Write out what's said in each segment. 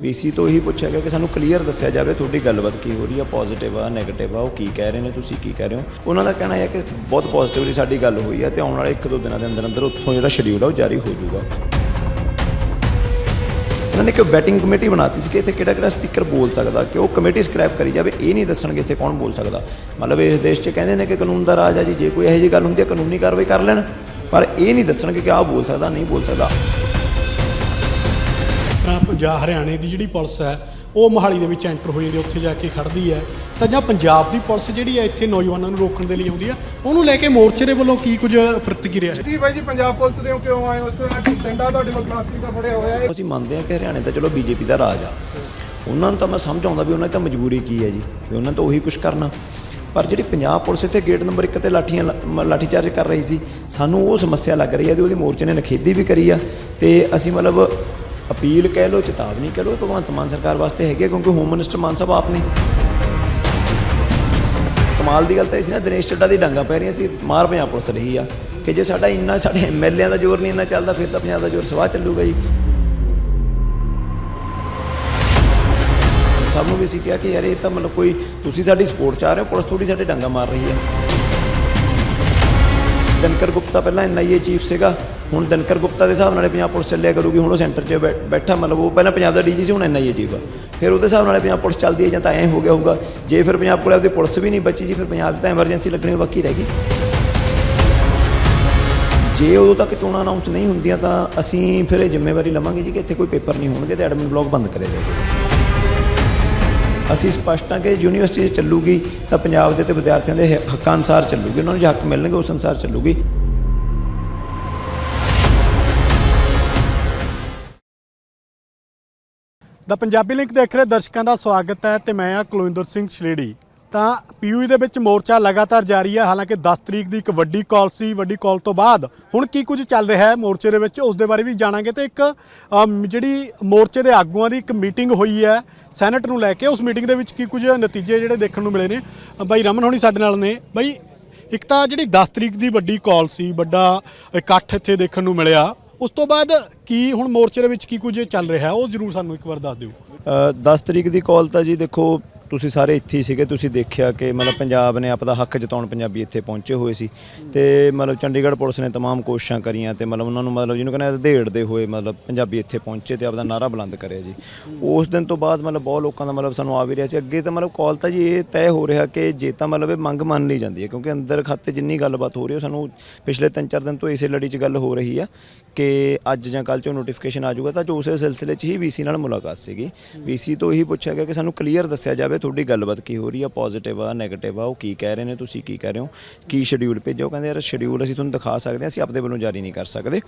VC ਤੋਂ ਇਹੀ ਪੁੱਛਿਆ ਗਿਆ ਕਿ ਸਾਨੂੰ ਕਲੀਅਰ ਦੱਸਿਆ ਜਾਵੇ ਤੁਹਾਡੀ ਗੱਲਬਾਤ ਕੀ ਹੋ ਰਹੀ ਆ ਪੋਜ਼ਿਟਿਵ ਆ ਨੈਗੇਟਿਵ ਆ, ਉਹ ਕੀ ਕਹਿ ਰਹੇ ਨੇ, ਤੁਸੀਂ ਕੀ ਕਹਿ ਰਹੇ ਹੋ? ਉਹਨਾਂ ਦਾ ਕਹਿਣਾ ਹੈ ਕਿ ਬਹੁਤ ਪੋਜ਼ਿਟਿਵਲੀ ਸਾਡੀ ਗੱਲ ਹੋਈ ਹੈ ਤੇ ਆਉਣ ਵਾਲੇ ਇੱਕ ਦੋ ਦਿਨਾਂ ਦੇ ਅੰਦਰ ਅੰਦਰ ਉੱਥੋਂ ਜਿਹੜਾ ਸ਼ਡਿਊਲ ਆ ਉਹ ਜਾਰੀ ਹੋ ਜਾਊਗਾ। ਉਹਨਾਂ ਨੇ ਇੱਕ ਵੈਟਿੰਗ ਕਮੇਟੀ ਬਣਾਤੀ ਸੀ ਕਿ ਇੱਥੇ ਕਿਹੜਾ ਕਿਹੜਾ ਸਪੀਕਰ ਬੋਲ ਸਕਦਾ, ਕਿ ਉਹ ਕਮੇਟੀ ਸਕ੍ਰੈਪ ਕਰੀ ਜਾਵੇ, ਇਹ ਨਹੀਂ ਦੱਸਣਗੇ ਇੱਥੇ ਕੌਣ ਬੋਲ ਸਕਦਾ। ਮਤਲਬ ਇਸ ਦੇਸ਼ 'ਚ ਕਹਿੰਦੇ ਨੇ ਕਿ ਕਾਨੂੰਨ ਦਾ ਰਾਜ ਹੈ ਜੀ, ਜੇ ਕੋਈ ਇਹੋ ਜਿਹੀ ਗੱਲ ਹੁੰਦੀ ਹੈ ਕਾਨੂੰਨੀ ਕਾਰਵਾਈ ਕਰ ਲੈਣ, ਪਰ ਇਹ ਨਹੀਂ ਦੱਸਣਗੇ ਕਿ ਆਹ ਬੋਲ ਸਕਦਾ, ਨਹੀਂ ਬੋਲ ਸਕਦਾ। ਤਰ੍ਹਾਂ ਪੰਜਾਬ ਹਰਿਆਣੇ ਦੀ ਜਿਹੜੀ ਪੁਲਿਸ ਹੈ ਉਹ ਮੋਹਾਲੀ ਦੇ ਵਿੱਚ ਐਂਟਰ ਹੋ ਜਾਂਦੀ ਉੱਥੇ ਜਾ ਕੇ ਖੜਦੀ ਹੈ। ਤਾਂ ਜਾਂ ਪੰਜਾਬ ਦੀ ਪੁਲਿਸ ਜਿਹੜੀ ਹੈ ਇੱਥੇ ਨੌਜਵਾਨਾਂ ਨੂੰ ਰੋਕਣ ਦੇ ਲਈ ਆਉਂਦੀ ਹੈ ਉਹਨੂੰ ਲੈ ਕੇ ਮੋਰਚੇ ਦੇ ਵੱਲੋਂ ਕੀ ਕੁਝ ਪ੍ਰਤੀਕਿਰਿਆ ਹੈ? ਜੀ ਬਾਈ ਜੀ ਪੰਜਾਬ ਪੁਲਿਸ ਦੇ ਕਿਉਂ ਆਏ ਹੋ? ਇੱਥੇ ਡੰਡਾ ਤੁਹਾਡੇ ਕੋਲ ਪਲਾਸਟਿਕ ਦਾ ਫੜਿਆ ਹੋਇਆ ਹੈ। ਅਸੀਂ ਮੰਨਦੇ ਹਾਂ ਕਿ ਹਰਿਆਣੇ ਤਾਂ ਚਲੋ ਬੀਜੇਪੀ ਦਾ ਰਾਜ ਆ। ਉਹਨਾਂ ਨੂੰ ਤਾਂ ਮੈਂ ਸਮਝ ਆਉਂਦਾ ਵੀ ਉਹਨਾਂ ਦੀ ਤਾਂ ਮਜਬੂਰੀ ਕੀ ਹੈ ਜੀ ਵੀ ਉਹਨਾਂ ਤਾਂ ਉਹੀ ਕੁਝ ਕਰਨਾ। ਪਰ ਜਿਹੜੀ ਪੰਜਾਬ ਪੁਲਿਸ ਇੱਥੇ ਗੇਟ ਨੰਬਰ 1 ਤੇ ਲਾਠੀਆਂ ਲਾਠੀਚਾਰਜ ਕਰ ਰਹੀ ਸੀ ਸਾਨੂੰ ਉਹ ਸਮੱਸਿਆ ਲੱਗ ਰਹੀ ਹੈ ਤੇ ਉਹਦੀ ਮੋਰਚੇ ਨੇ ਨਖੇਦੀ ਵੀ ਕਰੀ ਆ। ਤੇ ਅਸੀਂ ਮਤਲਬ ਅਪੀਲ ਕਹਿ ਲਓ, ਚੇਤਾਵਨੀ ਕਹਿ ਲਓ, ਭਗਵੰਤ ਮਾਨ ਸਰਕਾਰ ਵਾਸਤੇ ਹੈਗੇ ਹੈ ਕਿਉਂਕਿ ਹੋਮ ਮਿਨਿਸਟਰ ਮਾਨ ਸਾਹਿਬ ਆਪ ਨੇ। ਕਮਾਲ ਦੀ ਗੱਲ ਤਾਂ ਇਹ ਸੀ ਨਾ, ਦਿਨੇਸ਼ ਚੱਡਾ ਦੀ ਡਾਂਗਾ ਪੈ ਰਹੀਆਂ ਸੀ, ਮਾਰ ਪੰਜਾਬ ਪੁਲਿਸ ਰਹੀ ਆ, ਕਿ ਜੇ ਸਾਡਾ ਇੰਨਾ, ਸਾਡੇ ਐਮਐਲਏਆਂ ਦਾ ਜ਼ੋਰ ਨਹੀਂ ਇੰਨਾ ਚੱਲਦਾ, ਫਿਰ ਤਾਂ ਪੰਜਾਬ ਦਾ ਜ਼ੋਰ ਸਵਾਹ ਚੱਲੂਗਾ ਜੀ। ਸਭ ਨੂੰ ਵੀ ਸੀ ਕਿਹਾ ਕਿ ਯਾਰ, ਇਹ ਤਾਂ ਮਤਲਬ ਕੋਈ, ਤੁਸੀਂ ਸਾਡੀ ਸਪੋਰਟ ਚਾਹ ਰਹੇ ਹੋ, ਪੁਲਿਸ ਥੋੜੀ ਸਾਡੇ ਡਾਂਗਾ ਮਾਰ ਰਹੀ ਹੈ ਦਿਨਕਰ ਗੁਪਤਾ ਪਹਿਲਾਂ ਐਨਆਈਏ ਚੀਫ ਸੀਗਾ। ਹੁਣ ਦਿਨਕਰ ਗੁਪਤਾ ਦੇ ਹਿਸਾਬ ਨਾਲ ਪੰਜਾਬ ਪੁਲਿਸ ਚੱਲਿਆ ਕਰੂਗੀ, ਹੁਣ ਉਹ ਸੈਂਟਰ 'ਚ ਬੈ- ਬੈਠਾ ਮਤਲਬ ਉਹ ਪਹਿਲਾਂ ਪੰਜਾਬ ਦਾ ਡੀਜੀ ਸੀ, ਹੁਣ ਐਨਆਈਏ ਚੀਫ ਆ। ਫਿਰ ਉਹਦੇ ਹਿਸਾਬ ਨਾਲ ਪੰਜਾਬ ਪੁਲਿਸ ਚੱਲਦੀ ਹੈ ਜਾਂ ਤਾਂ ਐਂ ਹੋ ਗਿਆ ਹੋਊਗਾ। ਜੇ ਫਿਰ ਪੰਜਾਬ ਕੋਲ ਆਪਦੀ ਪੁਲਿਸ ਵੀ ਨਹੀਂ ਬਚੀ ਜੀ, ਫਿਰ ਪੰਜਾਬ 'ਚ ਤਾਂ ਐਮਰਜੈਂਸੀ ਲੱਗਣੀ ਬਾਕੀ ਰਹਿ ਗਈ। ਜੇ ਉਦੋਂ ਤੱਕ ਚੋਣਾਂ ਅਨਾਉਂਸ ਨਹੀਂ ਹੁੰਦੀਆਂ ਤਾਂ ਅਸੀਂ ਫਿਰ ਇਹ ਜ਼ਿੰਮੇਵਾਰੀ ਲਵਾਂਗੇ ਜੀ ਕਿ ਇੱਥੇ ਕੋਈ ਪੇਪਰ ਨਹੀਂ ਹੋਣਗੇ ਤੇ ਐਡਮਿਨ ਬਲਾਕ ਬੰਦ ਕਰਿਆ ਜਾਵੇਗਾ ਅਸੀਂ ਸਪਸ਼ਟ ਹਾਂ ਕਿ ਯੂਨੀਵਰਸਿਟੀ ਚੱਲੂਗੀ ਤਾਂ ਪੰਜਾਬ ਦੇ ਤੇ ਵਿਦਿਆਰਥੀਆਂ ਦੇ ਹੱਕਾਂ ਅਨਸਾਰ ਚੱਲੂਗੀ, ਉਹਨਾਂ ਨੂੰ ਜੇ ਹੱਕ ਮਿਲਣਗੇ ਉਸ ਅਨਸਾਰ ਚੱਲੂਗੀ। ਦਾ ਪੰਜਾਬੀ ਲਿੰਕ ਦੇਖ ਰਹੇ ਦਰਸ਼ਕਾਂ ਦਾ ਸਵਾਗਤ ਹੈ ਤੇ ਮੈਂ ਆ ਕੁਲਵਿੰਦਰ ਸਿੰਘ ਛਲੇੜੀ ਤਾਂ ਪੀਯੂ ਦੇ ਵਿੱਚ ਮੋਰਚਾ ਲਗਾਤਾਰ ਜਾਰੀ ਹੈ, ਹਾਲਾਂਕਿ 10 ਤਰੀਕ ਦੀ ਇੱਕ ਵੱਡੀ ਕਾਲ ਸੀ, ਵੱਡੀ ਕਾਲ ਤੋਂ ਬਾਅਦ ਹੁਣ ਕੀ ਕੁਝ ਚੱਲ ਰਿਹਾ ਹੈ ਮੋਰਚੇ ਦੇ ਵਿੱਚ, ਉਸ ਦੇ ਬਾਰੇ ਵੀ ਜਾਣਾਂਗੇ ਤੇ ਇੱਕ ਜਿਹੜੀ ਮੋਰਚੇ ਦੇ ਆਗੂਆਂ ਦੀ ਇੱਕ ਮੀਟਿੰਗ ਹੋਈ ਹੈ, ਸੈਨੇਟ ਨੂੰ ਲੈ ਕੇ, ਉਸ ਮੀਟਿੰਗ ਦੇ ਵਿੱਚ ਕੀ ਕੁਝ ਨਤੀਜੇ ਜਿਹੜੇ ਦੇਖਣ ਨੂੰ ਮਿਲੇ ਨੇ। ਬਾਈ ਰਮਨ ਹੋਣੀ ਸਾਡੇ ਨਾਲ ਨੇ। ਬਾਈ, ਇੱਕ ਤਾਂ ਜਿਹੜੀ 10 ਤਰੀਕ ਦੀ ਵੱਡੀ ਕਾਲ ਸੀ, ਵੱਡਾ ਇਕੱਠ ਇੱਥੇ ਦੇਖਣ ਨੂੰ ਮਿਲਿਆ ਉਸ ਤੋਂ ਬਾਅਦ ਕੀ ਹੁਣ ਮੋਰਚੇ ਦੇ ਵਿੱਚ ਕੀ ਕੁਝ ਚੱਲ ਰਿਹਾ ਉਹ ਜਰੂਰ ਸਾਨੂੰ ਇੱਕ ਵਾਰ ਦੱਸ ਦਿਓ। ਅ, 10 ਤਰੀਕ ਦੀ ਕਾਲ ਤਾਂ ਜੀ ਦੇਖੋ ਤੁਸੀਂ ਸਾਰੇ ਇੱਥੇ ਹੀ ਸੀਗੇ ਤੁਸੀਂ ਦੇਖਿਆ ਕਿ ਮਤਲਬ ਪੰਜਾਬ ਨੇ ਆਪਦਾ ਹੱਕ ਜਤਾਉਣ ਪੰਜਾਬੀ ਇੱਥੇ ਪਹੁੰਚੇ ਹੋਏ ਸੀ ਤੇ ਮਤਲਬ ਚੰਡੀਗੜ੍ਹ ਪੁਲਿਸ ਨੇ तमाम ਕੋਸ਼ਿਸ਼ਾਂ ਕਰੀਆਂ ਤੇ ਮਤਲਬ ਉਹਨਾਂ ਨੂੰ ਮਤਲਬ ਜਿਹਨੂੰ ਕਹਿੰਦੇ ਦੇੜਦੇ ਹੋਏ ਮਤਲਬ ਪੰਜਾਬੀ ਇੱਥੇ ਪਹੁੰਚੇ ਤੇ ਆਪਦਾ ਨਾਰਾ ਬੁਲੰਦ ਕਰਿਆ ਜੀ ਉਸ ਦਿਨ ਤੋਂ ਬਾਅਦ ਮਤਲਬ ਬਹੁਤ ਲੋਕਾਂ ਦਾ ਮਤਲਬ ਸਾਨੂੰ ਆ ਵੀ ਰਿਹਾ ਸੀ ਅੱਗੇ ਤਾਂ ਮਤਲਬ ਕਾਲ ਤਾਂ ਜੀ ਇਹ ਤੈਅ ਹੋ ਰਿਹਾ ਕਿ ਜੇ ਤਾਂ ਮਤਲਬ ਇਹ ਮੰਗ ਮੰਨ ਲਈ ਜਾਂਦੀ ਹੈ ਕਿਉਂਕਿ ਅੰਦਰ ਖਾਤੇ ਜਿੰਨੀ ਗੱਲਬਾਤ ਹੋ ਰਹੀ ਹੈ ਸਾਨੂੰ ਪਿਛਲੇ 3-4 ਦਿਨ ਤੋਂ ਇਸੇ ਲੜੀ 'ਚ ਗੱਲ ਹੋ ਰਹੀ ਆ ਕਿ ਅੱਜ ਜਾਂ ਕੱਲ 'ਚੋਂ ਨੋਟੀਫਿਕੇਸ਼ਨ ਆ ਜਾਊਗਾ ਤਾਂ ਜੋ ਉਸੇ ਸਿਲਸਿਲੇ 'ਚ ਹੀ ਵੀਸੀ ਨਾਲ ਮੁਲਾਕਾਤ ਸੀਗੀ ਵੀਸੀ ਤੋਂ ਇਹੀ ਪੁੱਛਿਆ ਗਿਆ ਕਿ ਸਾਨੂੰ ਕਲੀਅਰ ਦੱਸਿਆ ਜਾਵੇ ਤੁਹਾਡੀ ਗੱਲਬਾਤ ਕੀ ਹੋ ਰਹੀ ਆ? ਪੋਜ਼ਿਟਿਵ ਆ ਨੈਗੇਟਿਵ ਆ? ਉਹ ਕੀ ਕਹਿ ਰਹੇ ਨੇ? ਤੁਸੀਂ ਕੀ ਕਹਿ ਰਹੇ ਹੋ? ਕੀ ਸ਼ਡਿਊਲ ਭੇਜੋ ਕਹਿੰਦੇ, ਯਾਰ ਸ਼ਡਿਊਲ ਅਸੀਂ ਤੁਹਾਨੂੰ ਦਿਖਾ ਸਕਦੇ ਹਾਂ, ਅਸੀਂ ਆਪਦੇ ਵੱਲੋਂ ਜਾਰੀ ਨਹੀਂ ਕਰ ਸਕਦੇ।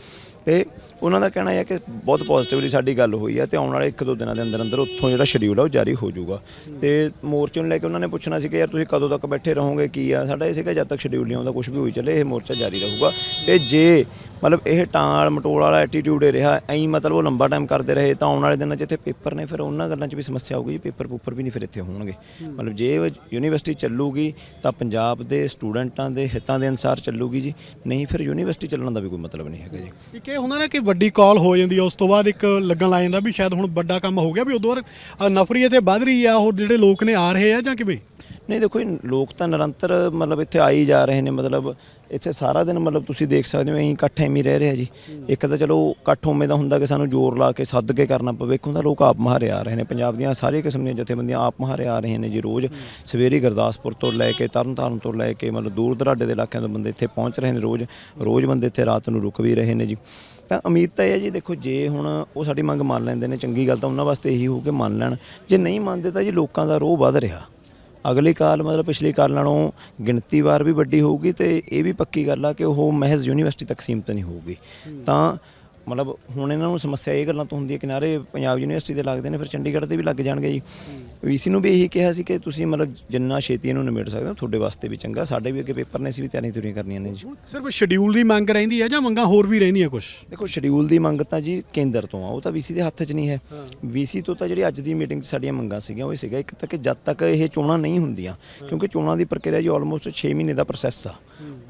ਤੇ ਉਹਨਾਂ ਦਾ ਕਹਿਣਾ ਹੈ ਕਿ ਬਹੁਤ ਪੋਜ਼ਿਟਿਵਲੀ ਸਾਡੀ ਗੱਲ ਹੋਈ ਆ ਤੇ ਆਉਣ ਵਾਲੇ ਇੱਕ ਦੋ ਦਿਨਾਂ ਦੇ ਅੰਦਰ ਅੰਦਰ ਉੱਥੋਂ ਜਿਹੜਾ ਸ਼ਡਿਊਲ ਆ ਉਹ ਜਾਰੀ ਹੋ ਜਾਊਗਾ। ਤੇ ਮੋਰਚੇ ਨੂੰ ਲੈ ਕੇ ਉਹਨਾਂ ਨੇ ਪੁੱਛਣਾ ਸੀ ਕਿ, ਯਾਰ, ਤੁਸੀਂ ਕਦੋਂ ਤੱਕ ਬੈਠੇ ਰਹੋਗੇ? ਕੀ ਆ? ਸਾਡਾ ਇਹ ਸੀਗਾ, ਜਦ ਤੱਕ ਸ਼ਡਿਊਲ ਨਹੀਂ ਆਉਂਦਾ ਕੁਝ ਵੀ ਹੋਈ ਚੱਲੇ, ਇਹ ਮੋਰਚਾ ਜਾਰੀ ਰਹੂਗਾ। ਤੇ ਜੇ ਮਤਲਬ ਇਹ ਟਾਲ ਮਟੋਲ ਵਾਲਾ ਐਟੀਟਿਊਡ ਹੀ ਰਿਹਾ ਐਂ ਮਤਲਬ ਉਹ ਲੰਬਾ ਟਾਈਮ ਕਰਦੇ ਰਹੇ ਤਾਂ ਆਉਣ ਵਾਲੇ ਦਿਨਾਂ 'ਚ ਇੱਥੇ ਪੇਪਰ ਨੇ ਫਿਰ ਉਹਨਾਂ ਗੱਲਾਂ 'ਚ ਵੀ ਸਮੱਸਿਆ ਆਊਗੀ ਜੀ ਪੇਪਰ ਪੂਪਰ ਵੀ ਨਹੀਂ ਫਿਰ ਇੱਥੇ ਹੋਣਗੇ। ਮਤਲਬ ਜੇ ਯੂਨੀਵਰਸਿਟੀ ਚੱਲੂਗੀ ਤਾਂ ਪੰਜਾਬ ਦੇ ਸਟੂਡੈਂਟਾਂ ਦੇ ਹਿੱਤਾਂ ਦੇ ਅਨਸਾਰ ਚੱਲੂਗੀ ਜੀ ਨਹੀਂ ਫਿਰ ਯੂਨੀਵਰਸਿਟੀ ਚੱਲਣ ਦਾ ਵੀ ਕੋਈ ਮਤਲਬ ਨਹੀਂ ਹੈਗਾ ਜੀ। ਇੱਕ ਇਹ ਹੁੰਦਾ ਨਾ ਕਿ ਵੱਡੀ ਕਾਲ ਹੋ ਜਾਂਦੀ ਹੈ ਉਸ ਤੋਂ ਬਾਅਦ ਇੱਕ ਲੱਗਣ ਲੱਗ ਜਾਂਦਾ ਵੀ ਸ਼ਾਇਦ ਹੁਣ ਵੱਡਾ ਕੰਮ ਹੋ ਗਿਆ ਵੀ ਉਦੋਂ ਨਫ਼ਰੀ ਇੱਥੇ ਵੱਧ ਰਹੀ ਆ ਹੋਰ ਜਿਹੜੇ ਲੋਕ ਨੇ ਆ ਰਹੇ ਆ ਜਾਂ ਕਿਵੇਂ? ਨਹੀਂ ਦੇਖੋ ਇਹ ਲੋਕ ਤਾਂ ਨਿਰੰਤਰ ਮਤਲਬ ਇੱਥੇ ਆਈ ਜਾ ਰਹੇ ਨੇ, ਮਤਲਬ ਇੱਥੇ ਸਾਰਾ ਦਿਨ ਮਤਲਬ ਤੁਸੀਂ ਦੇਖ ਸਕਦੇ ਹੋ ਐਂ ਇਕੱਠ ਐਵੇਂ ਹੀ ਰਹਿ ਰਿਹਾ ਜੀ। ਇੱਕ ਤਾਂ ਚਲੋ ਇਕੱਠ ਉਵੇਂ ਦਾ ਹੁੰਦਾ ਕਿ ਸਾਨੂੰ ਜ਼ੋਰ ਲਾ ਕੇ ਸੱਦ ਕੇ ਕਰਨਾ ਪਵੇ, ਇੱਕ ਹੁੰਦਾ ਲੋਕ ਆਪ ਮਹਾਰੇ ਆ ਰਹੇ ਨੇ। ਪੰਜਾਬ ਦੀਆਂ ਸਾਰੇ ਕਿਸਮ ਦੀਆਂ ਜਥੇਬੰਦੀਆਂ ਆਪ ਮਹਾਰੇ ਆ ਰਹੇ ਨੇ ਜੀ ਰੋਜ਼। ਸਵੇਰੇ ਗੁਰਦਾਸਪੁਰ ਤੋਂ ਲੈ ਕੇ, ਤਰਨਤਾਰਨ ਤੋਂ ਲੈ ਕੇ, ਮਤਲਬ ਦੂਰ ਦਰਾਡੇ ਦੇ ਇਲਾਕਿਆਂ ਤੋਂ ਬੰਦੇ ਇੱਥੇ ਪਹੁੰਚ ਰਹੇ ਨੇ ਰੋਜ਼। ਰੋਜ਼ ਬੰਦੇ ਇੱਥੇ ਰਾਤ ਨੂੰ ਰੁਕ ਵੀ ਰਹੇ ਨੇ ਜੀ। ਤਾਂ ਉਮੀਦ ਤਾਂ ਇਹ ਹੈ ਜੀ, ਦੇਖੋ ਜੇ ਹੁਣ ਉਹ ਸਾਡੀ ਮੰਗ ਮੰਨ ਲੈਂਦੇ ਨੇ, ਚੰਗੀ ਗੱਲ ਤਾਂ ਉਹਨਾਂ ਵਾਸਤੇ ਇਹੀ ਹੋਊ ਕਿ ਮੰਨ ਲੈਣ। ਜੇ ਨਹੀਂ ਮੰਨਦੇ ਤਾਂ ਜੀ ਲੋਕਾਂ ਦਾ ਰੋਹ ਵੱਧ ਰਿਹਾ। ਅਗਲੀ ਕਾਲ ਮਤਲਬ ਪਿਛਲੀ ਕਾਲ ਨਾਲੋਂ ਗਿਣਤੀ ਵਾਰ ਵੀ ਵੱਡੀ ਹੋਊਗੀ ਤੇ ਇਹ ਵੀ ਪੱਕੀ ਗੱਲ ਆ ਕਿ ਉਹ ਮਹਿਜ਼ ਯੂਨੀਵਰਸਿਟੀ ਤੱਕ ਸੀਮਤ ਨਹੀਂ ਹੋਊਗੀ। ਤਾਂ ਮਤਲਬ ਹੁਣ ਇਹਨਾਂ ਨੂੰ ਸਮੱਸਿਆ ਇਹ ਗੱਲਾਂ ਤੋਂ ਹੁੰਦੀ ਹੈ ਕਿਨਾਰੇ ਪੰਜਾਬ ਯੂਨੀਵਰਸਿਟੀ ਦੇ ਲੱਗਦੇ ਨੇ ਫਿਰ ਚੰਡੀਗੜ੍ਹ ਦੇ ਵੀ ਲੱਗ ਜਾਣਗੇ ਜੀ। ਵੀਸੀ ਨੂੰ ਵੀ ਇਹੀ ਕਿਹਾ ਸੀ ਕਿ ਤੁਸੀਂ ਮਤਲਬ ਜਿੰਨਾ ਛੇਤੀ ਇਹਨੂੰ ਨਿਬੇੜ ਸਕਦੇ ਹੋ ਤੁਹਾਡੇ ਵਾਸਤੇ ਵੀ ਚੰਗਾ ਸਾਡੇ ਵੀ ਅੱਗੇ ਪੇਪਰ ਨੇ ਅਸੀਂ ਵੀ ਤਿਆਰੀਆਂ ਤੁਰੀਆਂ ਕਰਨੀਆਂ ਨੇ ਜੀ। ਸਿਰਫ ਸ਼ਡਿਊਲ ਦੀ ਮੰਗ ਰਹਿੰਦੀ ਹੈ ਜਾਂ ਮੰਗਾਂ ਹੋਰ ਵੀ ਰਹਿੰਦੀਆਂ ਕੁਝ ਦੇਖੋ ਸ਼ਡਿਊਲ ਦੀ ਮੰਗ ਤਾਂ ਜੀ ਕੇਂਦਰ ਤੋਂ ਆ ਉਹ ਤਾਂ ਵੀਸੀ ਦੇ ਹੱਥ 'ਚ ਨਹੀਂ ਹੈ। ਵੀਸੀ ਤੋਂ ਤਾਂ ਜਿਹੜੀ ਅੱਜ ਦੀ ਮੀਟਿੰਗ 'ਚ ਸਾਡੀਆਂ ਮੰਗਾਂ ਸੀਗੀਆਂ ਉਹ ਇਹ ਸੀਗਾ ਇੱਕ ਤਾਂ ਕਿ ਜਦ ਤੱਕ ਇਹ ਚੋਣਾਂ ਨਹੀਂ ਹੁੰਦੀਆਂ ਕਿਉਂਕਿ ਚੋਣਾਂ ਦੀ ਪ੍ਰਕਿਰਿਆ ਜੀ ਆਲਮੋਸਟ 6 ਮਹੀਨੇ ਦਾ ਪ੍ਰੋਸੈਸ ਆ।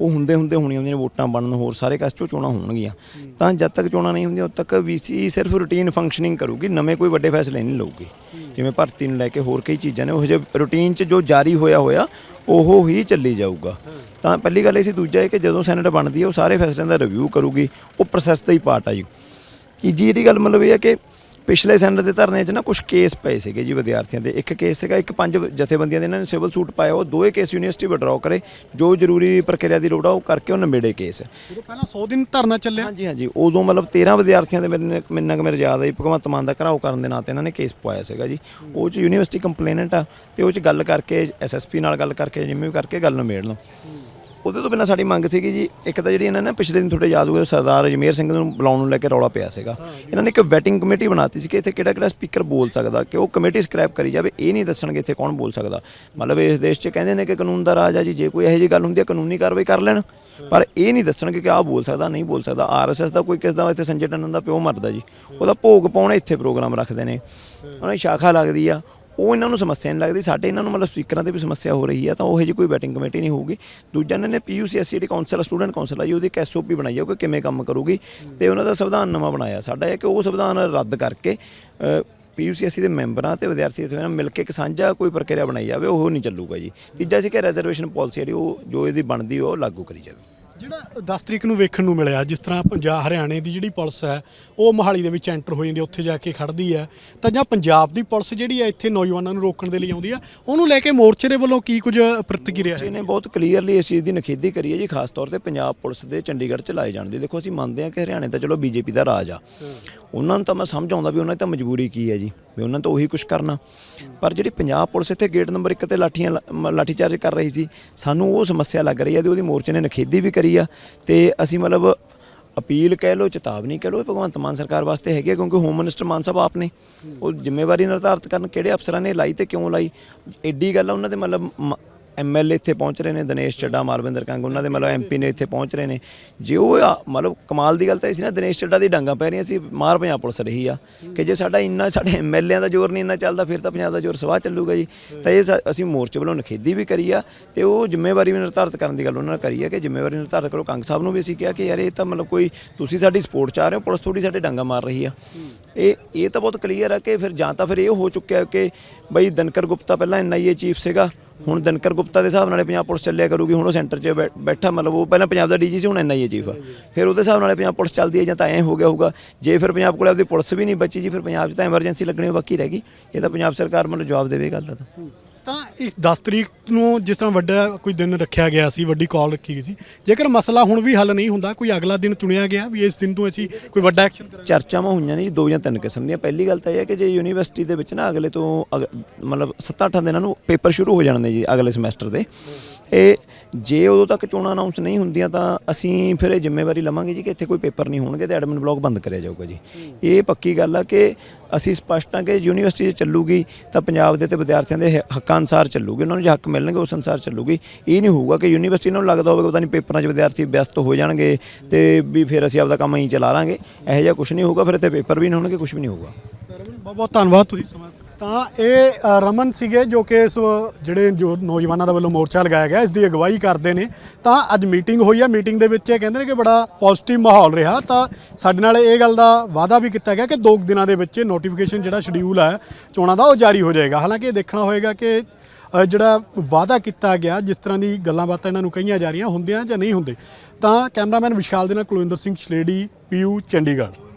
ਉਹ ਹੁੰਦੇ ਹੁੰਦੇ ਹੋਣੀਆਂ ਹੁੰਦੀਆਂ ਨੇ ਵੋਟਾਂ ਬਣਨ ਹੋਰ ਸਾਰੇ ਕਾਸ ਚੋਂ ਚੋਣਾਂ ਹੋਣਗੀਆਂ। ਤਾਂ ਜਦ ਤੱਕ ਚੋਣਾਂ ਚੋਣਾਂ ਨਹੀਂ ਹੁੰਦੀਆਂ ਉਦੋਂ ਤੱਕ ਵੀਸੀ ਸਿਰਫ ਰੂਟੀਨ ਫੰਕਸ਼ਨਿੰਗ ਕਰੂਗੀ, ਨਵੇਂ ਕੋਈ ਵੱਡੇ ਫੈਸਲੇ ਨਹੀਂ ਲਊਗੀ। ਜਿਵੇਂ ਭਰਤੀ ਨੂੰ ਲੈ ਕੇ ਹੋਰ ਕਈ ਚੀਜ਼ਾਂ ਨੇ, ਉਹ ਜਿਹੇ ਰੂਟੀਨ 'ਚ ਜੋ ਜਾਰੀ ਹੋਇਆ ਹੋਇਆ, ਉਹ ਹੀ ਚੱਲੀ ਜਾਊਗਾ। ਤਾਂ ਪਹਿਲੀ ਗੱਲ ਇਹ ਸੀ, ਦੂਜਾ ਇਹ ਕਿ ਜਦੋਂ ਸੈਨੇਟ ਬਣਦੀ ਹੈ ਉਹ ਸਾਰੇ ਫੈਸਲਿਆਂ ਦਾ ਰਿਵਿਊ ਕਰੂਗੀ, ਉਹ ਪ੍ਰੋਸੈਸ ਦਾ ਹੀ ਪਾਰਟ ਆ ਜੀ। ਤੀਜੀ ਜਿਹੜੀ ਗੱਲ ਮਤਲਬ ਇਹ ਹੈ ਕਿ ਪਿਛਲੇ ਸੈਨੇਟ ਦੇ ਧਰਨੇ 'ਚ ਨਾ ਕੁਝ ਕੇਸ ਪਏ ਸੀਗੇ ਜੀ ਵਿਦਿਆਰਥੀਆਂ ਦੇ। ਇੱਕ ਕੇਸ ਸੀਗਾ ਇੱਕ ਪੰਜ ਜਥੇਬੰਦੀਆਂ ਦੇ ਇਹਨਾਂ ਨੇ ਸਿਵਲ ਸੂਟ ਪਾਇਆ ਉਹ ਦੋਏ ਕੇਸ ਯੂਨੀਵਰਸਿਟੀ ਵਿਡਰਾਅ ਕਰੇ। ਜੋ ਜ਼ਰੂਰੀ ਪ੍ਰਕਿਰਿਆ ਦੀ ਲੋੜ ਆ ਉਹ ਕਰਕੇ ਉਹ ਨਿਬੇੜੇ ਕੇਸ ਜਦੋਂ ਪਹਿਲਾਂ 100 ਦਿਨ ਧਰਨਾ ਚੱਲਿਆ? ਹਾਂਜੀ ਹਾਂਜੀ। ਉਦੋਂ ਮਤਲਬ 13 ਵਿਦਿਆਰਥੀਆਂ ਦੇ ਮੇਰੇ ਮੈਨੂੰ ਕਿ ਮੇਰੇ ਯਾਦ ਆਈ ਭਗਵੰਤ ਮਾਨ ਦਾ ਘਰਾਓ ਕਰਨ ਦੇ ਨਾਤੇ ਇਹਨਾਂ ਨੇ ਕੇਸ ਪਵਾਇਆ ਸੀਗਾ ਜੀ। ਉਹ ਚ ਯੂਨੀਵਰਸਿਟੀ ਕੰਪਲੇਨੈਂਟ ਆ ਤੇ ਉਹ ਚ ਗੱਲ ਕਰਕੇ ਐਸਐਸਪੀ ਨਾਲ ਗੱਲ ਕਰਕੇ ਜਿਵੇਂ ਵੀ ਕਰਕੇ ਗੱਲ ਨਿਬੇੜ ਲਓ। ਉਹਦੇ ਤੋਂ ਬਿਨਾਂ ਸਾਡੀ ਮੰਗ ਸੀਗੀ ਜੀ ਇੱਕ ਤਾਂ ਜਿਹੜੀ ਇਹਨਾਂ ਨੇ ਪਿਛਲੇ ਦਿਨ ਤੁਹਾਡੇ ਯਾਦ ਹੋਊਗਾ ਸਰਦਾਰ ਅਜਮੇਰ ਸਿੰਘ ਨੂੰ ਬੁਲਾਉਣ ਨੂੰ ਲੈ ਕੇ ਰੌਲਾ ਪਿਆ ਸੀਗਾ। ਇਹਨਾਂ ਨੇ ਇੱਕ ਵੈਟਿੰਗ ਕਮੇਟੀ ਬਣਾਤੀ ਸੀ ਕਿ ਇੱਥੇ ਕਿਹੜਾ ਕਿਹੜਾ ਸਪੀਕਰ ਬੋਲ ਸਕਦਾ ਕਿ ਉਹ ਕਮੇਟੀ ਸਕ੍ਰੈਪ ਕਰੀ ਜਾਵੇ ਇਹ ਨਹੀਂ ਦੱਸਣਗੇ ਇੱਥੇ ਕੌਣ ਬੋਲ ਸਕਦਾ। ਮਤਲਬ ਇਸ ਦੇਸ਼ 'ਚ ਕਹਿੰਦੇ ਨੇ ਕਿ ਕਾਨੂੰਨ ਦਾ ਰਾਜ ਆ ਜੀ ਜੇ ਕੋਈ ਇਹੋ ਜਿਹੀ ਗੱਲ ਹੁੰਦੀ ਹੈ ਕਾਨੂੰਨੀ ਕਾਰਵਾਈ ਕਰ ਲੈਣ। ਪਰ ਇਹ ਨਹੀਂ ਦੱਸਣਗੇ ਕਿ ਆਹ ਬੋਲ ਸਕਦਾ ਨਹੀਂ ਬੋਲ ਸਕਦਾ। ਆਰਐਸਐਸ ਦਾ ਕੋਈ ਕਿਸ ਦਾ ਇੱਥੇ ਸੰਜੇ ਟੰਡਨ ਦਾ ਪਿਓ ਮਰਦਾ ਜੀ। ਉਹਦਾ ਭੋਗ ਪਾਉਣ ਇੱਥੇ ਪ੍ਰੋਗਰਾਮ ਰੱਖਦੇ ਨੇ। ਉਹਨਾਂ ਦੀ ਸ਼ਾਖਾ ਲੱਗਦੀ ਆ ਉਹ ਇਹਨਾਂ ਨੂੰ ਸਮੱਸਿਆ ਨਹੀਂ ਲੱਗਦੀ, ਸਾਡੇ ਇਹਨਾਂ ਨੂੰ ਮਤਲਬ ਸਪੀਕਰਾਂ ਤੇ ਵੀ ਸਮੱਸਿਆ ਹੋ ਰਹੀ ਹੈ ਤਾਂ ਉਹ ਜਿਹੀ ਕੋਈ ਬੈਟਿੰਗ ਕਮੇਟੀ ਨਹੀਂ ਹੋਊਗੀ। ਦੂਜਾ ਇਹਨਾਂ ਨੇ ਪੀਯੂਸੀਐਸਸੀ ਜਿਹੜੀ ਕਾਉਂਸਲ ਸਟੂਡੈਂਟ ਕਾਉਂਸਲ ਆ ਜੀ ਉਹਦੀ ਇੱਕ ਐਸਓਪੀ ਬਣਾਈ ਆ, ਉਹ ਕਿ ਕਿਵੇਂ ਕੰਮ ਕਰੂਗੀ। ਤੇ ਉਹਨਾਂ ਦਾ ਸੰਵਿਧਾਨ ਨਵਾਂ ਬਣਾਇਆ। ਸਾਡਾ ਇਹ ਕਿ ਉਹ ਸੰਵਿਧਾਨ ਰੱਦ ਕਰਕੇ ਪੀਯੂਸੀਐਸਸੀ ਦੇ ਮੈਂਬਰਾਂ ਤੇ ਵਿਦਿਆਰਥੀ ਦੇ ਮਿਲ ਕੇ ਇੱਕ ਸਾਂਝਾ ਕੋਈ ਪ੍ਰਕਿਰਿਆ ਬਣਾਈ ਜਾਵੇ, ਉਹ ਨਹੀਂ ਚੱਲੂਗਾ ਜੀ। ਤੀਜਾ ਸੀ ਕਿ ਰਿਜ਼ਰਵੇਸ਼ਨ ਪਾਲਿਸੀ ਜਿਹੜੀ ਉਹ, ਜੋ ਇਹਦੀ ਬਣਦੀ ਉਹ ਲਾਗੂ ਕਰੀ ਜਾਵੇ। ਜਿਹੜਾ 10 ਤਰੀਕ ਨੂੰ ਵੇਖਣ ਨੂੰ ਮਿਲਿਆ, ਜਿਸ ਤਰ੍ਹਾਂ ਪੰਜਾਬ, ਹਰਿਆਣੇ ਦੀ ਜਿਹੜੀ ਪੁਲਿਸ ਹੈ, ਉਹ ਮੋਹਾਲੀ ਦੇ ਵਿੱਚ ਐਂਟਰ ਹੋ ਜਾਂਦੀ ਹੈ, ਉੱਥੇ ਜਾ ਕੇ ਖੜਦੀ ਹੈ। ਤਾਂ ਜਾਂ ਪੰਜਾਬ ਦੀ ਪੁਲਿਸ ਜਿਹੜੀ ਹੈ, ਇੱਥੇ ਨੌਜਵਾਨਾਂ ਨੂੰ ਰੋਕਣ ਦੇ ਲਈ ਆਉਂਦੀ ਆ ਉਹਨੂੰ ਲੈ ਕੇ ਮੋਰਚੇ ਦੇ ਵੱਲੋਂ ਕੀ ਕੁਝ ਪ੍ਰਤੀਕਿਰਿਆ ਹੈ? ਇਹਨੇ ਬਹੁਤ ਕਲੀਅਰਲੀ ਇਸ ਚੀਜ਼ ਦੀ ਨਖੇਦੀ ਕਰੀ ਹੈ ਜੀ, ਖਾਸ ਤੌਰ ਤੇ ਪੰਜਾਬ ਪੁਲਿਸ ਦੇ ਚੰਡੀਗੜ੍ਹ ਚ ਲਾਏ ਜਾਣ ਦੀ। ਦੇਖੋ, ਅਸੀਂ ਮੰਨਦੇ ਹਾਂ ਕਿ ਹਰਿਆਣੇ ਤਾਂ ਚਲੋ ਬੀਜੇਪੀ ਦਾ ਰਾਜ ਆ। ਉਹਨਾਂ ਨੂੰ ਤਾਂ ਮੈਂ ਸਮਝ ਆਉਂਦਾ ਵੀ ਉਹਨਾਂ ਦੀ ਤਾਂ ਮਜਬੂਰੀ ਕੀ ਹੈ ਜੀ, ਵੀ ਉਹਨਾਂ ਤੋਂ ਉਹੀ ਕੁਝ ਕਰਨਾ। ਪਰ ਜਿਹੜੀ ਪੰਜਾਬ ਪੁਲਿਸ ਇੱਥੇ ਗੇਟ ਨੰਬਰ 1 ਤੇ ਲਾਠੀਆਂ ਲਾ- ਮ- ਲਾਠੀਚਾਰਜ ਕਰ ਰਹੀ ਸੀ, ਸਾਨੂੰ ਉਹ ਸਮੱਸਿਆ ਲੱਗ ਰਹੀ ਹੈ ਤੇ ਉਹਦੀ ਮੋਰਚੇ ਨੇ ਨਖੇਦੀ ਵੀ ਕਰੀ ਆ ਤੇ ਅਸੀਂ ਮਤਲਬ ਅਪੀਲ ਕਹਿ ਲਓ, ਚੇਤਾਵਨੀ ਕਹਿ ਲਓ ਇਹ ਭਗਵੰਤ ਮਾਨ ਸਰਕਾਰ ਵਾਸਤੇ ਹੈਗੀ ਹੈ ਕਿਉਂਕਿ ਹੋਮ ਮਿਨਿਸਟਰ ਮਾਨ ਸਾਹਿਬ ਆਪ ਨੇ। ਉਹ ਜ਼ਿੰਮੇਵਾਰੀ ਨਿਰਧਾਰਤ ਕਰਨ ਕਿਹੜੇ ਅਫਸਰਾਂ ਨੇ ਲਾਈ ਤੇ ਕਿਉਂ ਲਾਈ, ਐਡੀ ਗੱਲ ਆ ਉਹਨਾਂ ਦੇ ਮਤਲਬ ਮ- ਐਮਐਲਏ ਇੱਥੇ ਪਹੁੰਚ ਰਹੇ ਨੇ, ਦਿਨੇਸ਼ ਚੱਡਾ ਮਾਲਵਿੰਦਰ ਕੰਗ, ਉਹਨਾਂ ਦੇ ਮਤਲਬ ਐਮਪੀ ਨੇ ਇੱਥੇ ਪਹੁੰਚ ਰਹੇ ਨੇ। ਜੇ ਉਹ ਆ- ਮਤਲਬ ਕਮਾਲ ਦੀ ਗੱਲ ਤਾਂ ਇਹ ਸੀ ਨਾ, ਦਿਨੇਸ਼ ਚੱਡਾ ਦੀ ਡਾਂਗਾਂ ਪੈ ਰਹੀਆਂ ਸੀ, ਮਾਰ ਪੰਜਾਬ ਪੁਲਿਸ ਰਹੀ ਆ। ਕਿ ਜੇ ਸਾਡਾ ਇੰਨਾ, ਸਾਡੇ ਐਮਐਲਏਆਂ ਦਾ ਜ਼ੋਰ ਨਹੀਂ ਇੰਨਾ ਚੱਲਦਾ, ਫਿਰ ਤਾਂ ਪੰਜਾਬ ਦਾ ਜ਼ੋਰ ਸਵਾਹ ਚੱਲੂਗਾ ਜੀ। ਤਾਂ ਇਹ ਸਾ- ਅਸੀਂ ਮੋਰਚੇ ਵੱਲੋਂ ਨਖੇਦੀ ਵੀ ਕਰੀ ਆ, ਤੇ ਉਹ ਜ਼ਿੰਮੇਵਾਰੀ ਵੀ ਨਿਰਧਾਰਤ ਕਰਨ ਦੀ ਗੱਲ ਉਹਨਾਂ ਨੇ ਕਰੀ ਆ, ਕਿ ਜ਼ਿੰਮੇਵਾਰੀ ਨਿਰਧਾਰਤ ਕਰੋ। ਕੰਗ ਸਾਹਿਬ ਨੂੰ ਵੀ ਅਸੀਂ ਕਿਹਾ ਕਿ ਯਾਰ ਇਹ ਤਾਂ ਮਤਲਬ ਕੋਈ, ਤੁਸੀਂ ਸਾਡੀ ਸਪੋਰਟ ਚ ਆ ਰਹੇ ਹੋ, ਪੁਲਿਸ ਥੋੜੀ ਸਾਡੇ ਡਾਂਗਾ ਮਾਰ ਰਹੀ ਆ। ਇਹ ਇਹ ਤਾਂ ਬਹੁਤ ਕਲੀਅਰ ਆ ਕਿ ਫਿਰ ਜਾਂ ਤਾਂ ਫਿਰ ਇਹ ਹੋ ਚੁੱਕਿਆ ਕਿ ਬਈ ਦਨਕਰ ਗੁਪਤਾ ਪਹਿਲਾਂ ਐਨਆਈਏ ਚੀਫ ਸੀਗਾ ਹੁਣ ਦਿਨਕਰ ਗੁਪਤਾ ਦੇ ਹਿਸਾਬ ਨਾਲੇ ਪੰਜਾਬ ਪੁਲਿਸ ਚੱਲਿਆ ਕਰੂਗੀ, ਹੁਣ ਉਹ ਸੈਂਟਰ 'ਚ ਬੈ- ਬੈਠਾ ਮਤਲਬ ਉਹ ਪਹਿਲਾਂ ਪੰਜਾਬ ਦਾ ਡੀਜੀ ਸੀ, ਹੁਣ ਐਨਆਈਏ ਚੀਫ ਆ। ਫਿਰ ਉਹਦੇ ਹਿਸਾਬ ਨਾਲੇ ਪੰਜਾਬ ਪੁਲਿਸ ਚੱਲਦੀ ਹੈ ਜਾਂ ਤਾਂ ਐਂ ਹੋ ਗਿਆ ਹੋਊਗਾ। ਜੇ ਫਿਰ ਪੰਜਾਬ ਕੋਲ ਆਪਦੀ ਪੁਲਿਸ ਵੀ ਨਹੀਂ ਬਚੀ ਜੀ, ਫਿਰ ਪੰਜਾਬ 'ਚ ਤਾਂ ਐਮਰਜੈਂਸੀ ਲੱਗਣੀ ਬਾਕੀ ਰਹਿ ਗਈ। ਇਹ ਤਾਂ ਪੰਜਾਬ ਸਰਕਾਰ ਮਤਲਬ ਜਵਾਬ ਦੇਵੇ ਇਹ ਗੱਲ ਦਾ ਤਾਂ। ਤਾਂ ਇਸ 10 ਤਰੀਕ ਨੂੰ ਜਿਸ ਤਰ੍ਹਾਂ ਵੱਡਾ ਕੋਈ ਦਿਨ ਰੱਖਿਆ ਗਿਆ ਸੀ, ਵੱਡੀ ਕਾਲ ਰੱਖੀ ਗਈ ਸੀ, ਜੇਕਰ ਮਸਲਾ ਹੁਣ ਵੀ ਹੱਲ ਨਹੀਂ ਹੁੰਦਾ, ਕੋਈ ਅਗਲਾ ਦਿਨ ਚੁਣਿਆ ਗਿਆ ਵੀ ਇਸ ਦਿਨ ਤੋਂ ਅਸੀਂ ਕੋਈ ਵੱਡਾ ਐਕਸ਼ਨ ਕਰਾਂਗੇ। ਚਰਚਾਵਾਂ ਹੋਈਆਂ ਨੇ ਜੀ, ਦੋ ਜਾਂ ਤਿੰਨ ਕਿਸਮ ਦੀਆਂ। ਪਹਿਲੀ ਗੱਲ ਤਾਂ ਇਹ ਹੈ ਕਿ ਜੇ ਯੂਨੀਵਰਸਿਟੀ ਦੇ ਵਿੱਚ ਨਾ ਅਗਲੇ ਤੋਂ ਅਗ- ਮਤਲਬ 7-8 ਦਿਨਾਂ ਨੂੰ ਪੇਪਰ ਸ਼ੁਰੂ ਹੋ ਜਾਣ ਨੇ ਜੀ ਅਗਲੇ ਸਮੈਸਟਰ ਦੇ। ਇਹ ਜੇ ਉਦੋਂ ਤੱਕ ਚੋਣਾਂ ਅਨਾਉਂਸ ਨਹੀਂ ਹੁੰਦੀਆਂ ਤਾਂ ਅਸੀਂ ਫਿਰ ਇਹ ਜ਼ਿੰਮੇਵਾਰੀ ਲਵਾਂਗੇ ਜੀ ਕਿ ਇੱਥੇ ਕੋਈ ਪੇਪਰ ਨਹੀਂ ਹੋਣਗੇ ਤੇ ਐਡਮਿਨ ਬਲਾਕ ਬੰਦ ਕਰਿਆ ਜਾਊਗਾ ਜੀ। ਇਹ ਪੱਕੀ ਗੱਲ ਆ ਕਿ ਅਸੀਂ ਸਪਸ਼ਟ ਆ ਕਿ ਯੂਨੀਵਰਸਿਟੀ 'ਚ ਚੱਲੂਗੀ ਤਾਂ ਪੰਜਾਬ ਦੇ ਤੇ ਵਿਦਿਆਰਥੀਆਂ ਦੇ ਹ- ਹੱਕਾਂ ਅਨਸਾਰ ਚੱਲੂਗੀ ਉਹਨਾਂ ਨੂੰ ਜੇ ਹੱਕ ਮਿਲਣਗੇ ਉਸ ਅਨਸਾਰ ਚੱਲੂਗੀ। ਇਹ ਨਹੀਂ ਹੋਊਗਾ ਕਿ ਯੂਨੀਵਰਸਿਟੀ ਨੂੰ ਲੱਗਦਾ ਹੋਵੇ ਪਤਾ ਨਹੀਂ ਪੇਪਰਾਂ 'ਚ ਵਿਦਿਆਰਥੀ ਵਿਅਸਤ ਹੋ ਜਾਣਗੇ ਤੇ ਵੀ ਫਿਰ ਅਸੀਂ ਆਪਦਾ ਕੰਮ ਅਸੀਂ ਚਲਾ ਲਾਂਗੇ। ਇਹੋ ਜਿਹਾ ਕੁਝ ਨਹੀਂ ਹੋਊਗਾ ਫਿਰ ਇੱਥੇ ਪੇਪਰ ਵੀ ਨਹੀਂ ਹੋਣਗੇ ਕੁਝ ਵੀ ਨਹੀਂ ਹੋਊਗਾ। ਬਹੁਤ ਬਹੁਤ ਧੰਨਵਾਦ ਤੁਸੀਂ ਸਮਾਂ ਤਾਂ ਇਹ ਅ, ਰਮਨ ਸੀਗੇ ਜੋ ਕਿ ਇਸ ਜਿਹੜੇ ਜੋ ਨੌਜਵਾਨਾਂ ਦਾ ਵੱਲੋਂ ਮੋਰਚਾ ਲਗਾਇਆ ਗਿਆ ਇਸ ਦੀ ਅਗਵਾਈ ਕਰਦੇ ਨੇ। ਤਾਂ ਅੱਜ ਮੀਟਿੰਗ ਹੋਈ ਹੈ ਮੀਟਿੰਗ ਦੇ ਵਿੱਚ ਇਹ ਕਹਿੰਦੇ ਨੇ ਕਿ ਬੜਾ ਪੋਜ਼ਿਟਿਵ ਮਾਹੌਲ ਰਿਹਾ। ਤਾਂ ਸਾਡੇ ਨਾਲ ਇਹ ਗੱਲ ਦਾ ਵਾਅਦਾ ਵੀ ਕੀਤਾ ਗਿਆ ਕਿ ਦੋ ਕੁ ਦਿਨਾਂ ਦੇ ਵਿੱਚ ਨੋਟੀਫਿਕੇਸ਼ਨ ਜਿਹੜਾ ਸ਼ਡਿਊਲ ਹੈ ਚੋਣਾਂ ਦਾ ਉਹ ਜਾਰੀ ਹੋ ਜਾਏਗਾ। ਹਾਲਾਂਕਿ ਇਹ ਦੇਖਣਾ ਹੋਏਗਾ ਕਿ ਅ, ਜਿਹੜਾ ਵਾਅਦਾ ਕੀਤਾ ਗਿਆ ਜਿਸ ਤਰ੍ਹਾਂ ਦੀ ਗੱਲਾਂ ਬਾਤਾਂ ਇਹਨਾਂ ਨੂੰ ਕਹੀਆਂ ਜਾ ਰਹੀਆਂ ਹੁੰਦੀਆਂ ਜਾਂ ਨਹੀਂ ਹੁੰਦੇ। ਤਾਂ ਕੈਮਰਾਮੈਨ ਵਿਸ਼ਾਲ ਦੇ ਨਾਲ ਕੁਲਵਿੰਦਰ ਸਿੰਘ ਛਲੇੜੀ ਪੀਯੂ ਚੰਡੀਗੜ੍ਹ।